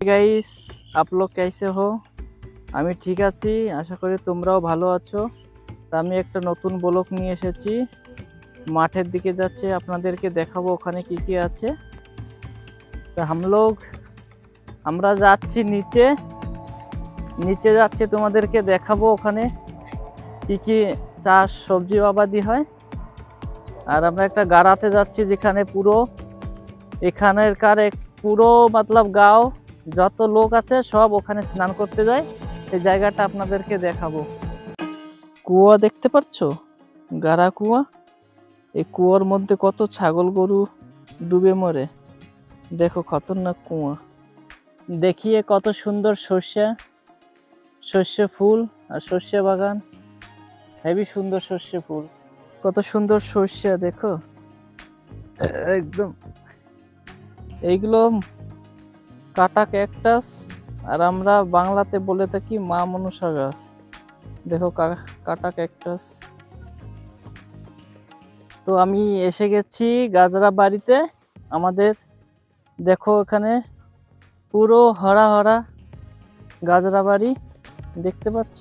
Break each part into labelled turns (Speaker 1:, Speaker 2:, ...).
Speaker 1: Guys up লোক कैसे हो আমি ঠিক আছি আশা করি তোমরাও ভালো আছো তা আমি একটা নতুন ব্লক নিয়ে এসেছি মাঠের দিকে যাচ্ছে আপনাদেরকে দেখাবো ওখানে কি কি আছে তা हम लोग আমরা যাচ্ছি নিচে নিচে যাচ্ছে তোমাদেরকে দেখাবো ওখানে কি কি চাষ সবজি আবাদি হয় আর আমরা একটা গাড়াতে যাচ্ছি যেখানে পুরো এখানের কার এক পুরো মতলব গাঁও যত লোক আছে সব ওখানে স্নান করতে যায়। এই জায়গাটা আপনাদেরকে দেখাবো। কুয়া দেখতে পাচ্ছ? গাড়া কুয়া। এই কুয়ার মধ্যে কত ছাগল গরু ডুবে মরে। দেখো খতরনাক কুয়া। দেখিয়ে কত সুন্দর সর্ষে সর্ষে ফুল আর সর্ষে বাগান। হেভি সুন্দর সর্ষে ফুল। কত সুন্দর সর্ষে দেখো। একদম। এইগুলো কাটা ক্যাকটাস, আর আমরা বাংলাতে বলে থাকি মা মনসা গাছ। দেখো কাটা ক্যাকটাস। তো আমি এসে গেছি গাজরা বাড়িতে। আমাদের দেখো এখানে পুরো হরা হরা গাজরা বাড়ি। দেখতে পাচ্ছ?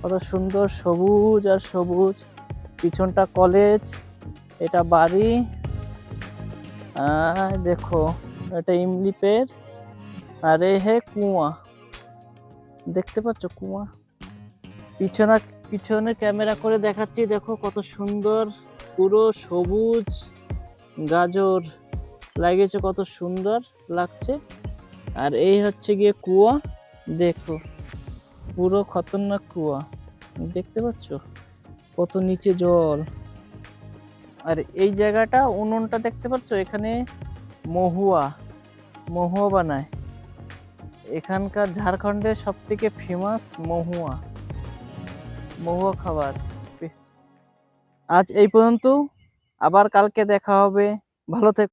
Speaker 1: কত সুন্দর সবুজ আর সবুজ। পিছনটা কলেজ, এটা বাড়ি। দেখো, এটা ইমলি পের আর এ হে কুয়া। দেখতে পাচ্ছ কুয়া? পিছনে পিছনে ক্যামেরা করে দেখাচ্ছি, দেখো কত সুন্দর। পুরো সবুজ গাজর। লাগিয়েছে কত সুন্দর লাগছে। আর এই হচ্ছে গিয়ে কুয়া। দেখো, পুরো খতরনাক কুয়া। দেখতে পাচ্ছ? কত নিচে জল। আর এই জায়গাটা উনুনটা দেখতে পাচ্ছ? এখানে মহুয়া। মহুয়া বানায়। এখানকার ঝাড়খণ্ডের সব থেকে ফেমাস মহুয়া। মহুয়া খাবার। আজ এই পর্যন্ত। আবার কালকে দেখা হবে। ভালো থেকো।